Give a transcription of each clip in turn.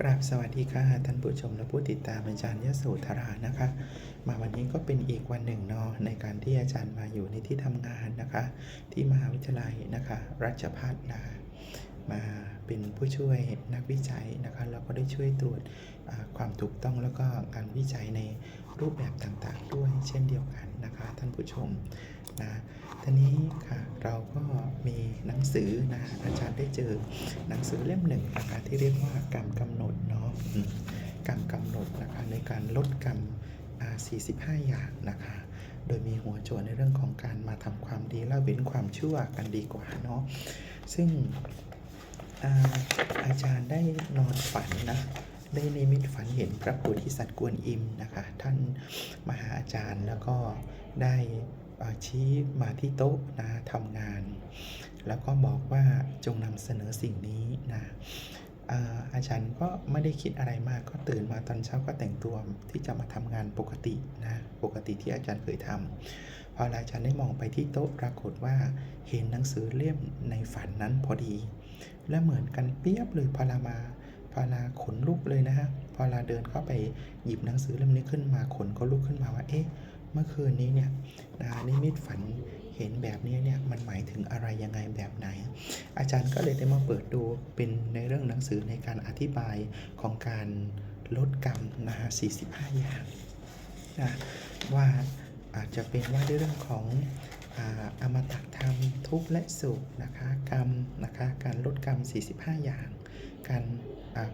กราบสวัสดีค่ะท่านผู้ชมและผู้ติดตามอาจารย์ยโสธรานะคะ มาวันนี้ก็เป็นอีกวันหนึ่งเนาะในการที่อาจารย์มาอยู่ในที่ทำงานนะคะ ที่มหาวิทยาลัยนะคะรัชพัฒนามาเป็นผู้ช่วยนักวิจัยนะคะเราก็ได้ช่วยตรวจความถูกต้องแล้วก็การวิจัยใน รูปแบบต่างๆ ด้วยเช่นเดียวกันนะคะท่านผู้ชมนะทีนี้ค่ะเราก็มีหนังสือนะอาจารย์ได้เจอหนังสือเล่มหนึ่งนะคะที่เรียกว่ากรรมกำหนดเนาะกรรมกำหนดนะคะในการลดกรรม 45 อย่างนะคะ โดยมีหัวโจทย์ในเรื่องของการมาทำความดีละเว้นความชั่วกันดีกว่าเนาะซึ่งอาอาจารย์ได้นอนฝันนะ ได้นิมิตฝันเห็นพระโพธิสัตว์กวนอิมนะคะ ท่านมหาอาจารย์แล้วก็ได้ชี้มาที่โต๊ะนะทำงาน แล้วก็บอกว่าจงนำเสนอสิ่งนี้นะอาจารย์ก็ไม่ได้คิดอะไรมากก็ตื่นมาตอนเช้าก็แต่งตัวที่จะมาทำงานปกตินะปกติที่อาจารย์เคยทำพออาจารย์ได้มองไปที่โต๊ะปรากฏว่าเห็นหนังสือเล่มในฝันนั้นพอดี และเหมือนกันเปียบเลยพอลามา พอลาขนลุกเลยนะฮะพอลาเดินเข้าไปหยิบหนังสือเล่มนี้ขึ้นมาขนก็ลุกขึ้นมาว่าเอ๊ะเมื่อคืนนี้เนี่ยนะนิมิตฝันเห็นแบบนี้เนี่ยมันหมายถึงอะไรยังไงแบบไหน อาจารย์ก็เลยได้มาเปิดดูเป็นในเรื่องหนังสือในการอธิบายของการลดกรรมนะฮะ45 อย่างนะว่าอาจจะเป็นว่าด้วยเรื่องของอมตะธรรมทุกข์และสุขนะคะกรรมนะคะการลดกรรม 45 อย่าง การ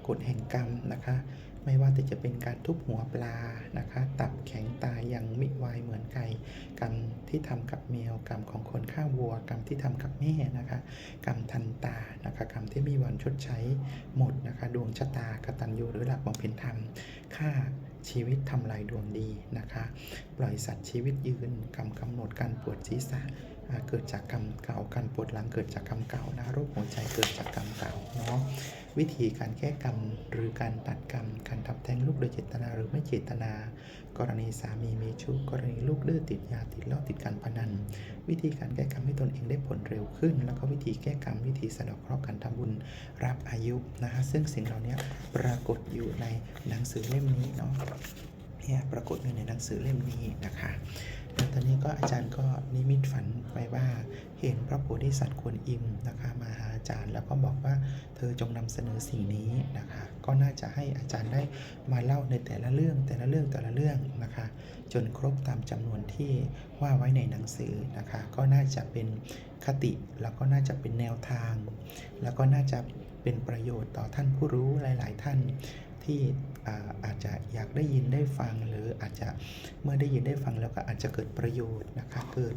กฎแห่งกรรมนะคะ ไม่ว่าแต่จะเป็นการทุบหัวปลานะคะ ตับแข็งตายย่างมิวายเหมือนไก่กรรมที่ทำกับแมวกรรมของคนฆ่าวัว กรรมที่ทำกับแม่นะคะ กรรมทันตานะคะกรรมที่มีวันชดใช้หมดนะคะ ดวงชะตากตัญญูหรือหลักบำเพ็ญธรรมฆ่าชีวิตทำลายดวงดีนะคะ ปล่อยสัตว์ชีวิตยืนกรรมกำหนดการปวดศีรษะเกิดจากกรรมเก่าการปวดหลังเกิดจากกรรมเก่านะโรคหัวใจเกิดจากกรรมเก่าเนาะวิธีการแก้กรรมหรือการตัดกรรม การทำแท้งลูกโดยเจตนาหรือไม่เจตนา กรณีสามีมีชู้กรณีลูกดื้อติดยาติดเหล้าติดการพนัน วิธีการแก้กรรมให้ตนเองได้ผลเร็วขึ้น แล้วก็วิธีแก้กรรมวิธีสะเดอกเคราะห์การทำบุญรับอายุนะฮะซึ่งสิ่งเหล่านี้ปรากฏอยู่ในหนังสือเล่มนี้เนาะเนี่ยปรากฏอยู่ในหนังสือเล่มนี้นะคะ ตอนนี้ก็อาจารย์ก็นิมิตฝันไปว่าเห็นพระโพธิสัตว์กวนอิมนะคะมาหาอาจารย์แล้วก็บอกว่าเธอจงนำเสนอสิ่งนี้นะคะ ก็น่าจะให้อาจารย์ได้มาเล่าในแต่ละเรื่องแต่ละเรื่องแต่ละเรื่องนะคะ จนครบตามจำนวนที่ว่าไว้ในหนังสือนะคะ ก็น่าจะเป็นคติแล้วก็น่าจะเป็นแนวทาง แล้วก็น่าจะเป็นประโยชน์ต่อท่านผู้รู้หลาย ๆ ท่าน ที่อาอาจจะอยากได้ยินได้ฟังหรืออาจจะเมื่อได้ยินได้ฟังแล้วก็อาจจะเกิดประโยชน์นะคะเกิด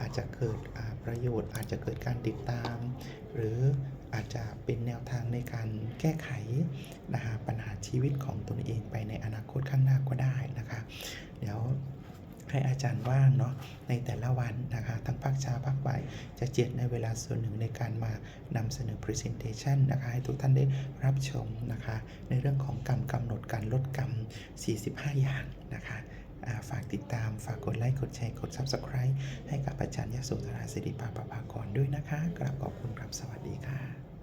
อาจจะเกิดประโยชน์ อาจจะเกิดการติดตาม หรืออาจจะเป็นแนวทางในการแก้ไขนะคะปัญหาชีวิตของตนเองไปในอนาคตข้างหน้าก็ได้นะคะ เดี๋ยว ให้อาจารย์ว่างเนาะในแต่ละวันนะคะ ทั้งภาคเช้าภาคบ่ายจะเจ็ดในเวลาส่วนหนึ่งในการมานำเสนอ Presentation นะคะให้ทุกท่านได้รับชมนะคะ ในเรื่องของกรรมกำหนดการลดกรรม 45 อย่างนะคะาฝากติดตาม ฝากกดไลค์ กดแชร์ กด Subscribe ให้กับอาจารย์ยโสธราสิริปาปภากรด้วยนะคะ กราบขอบคุณครับ สวัสดีค่ะ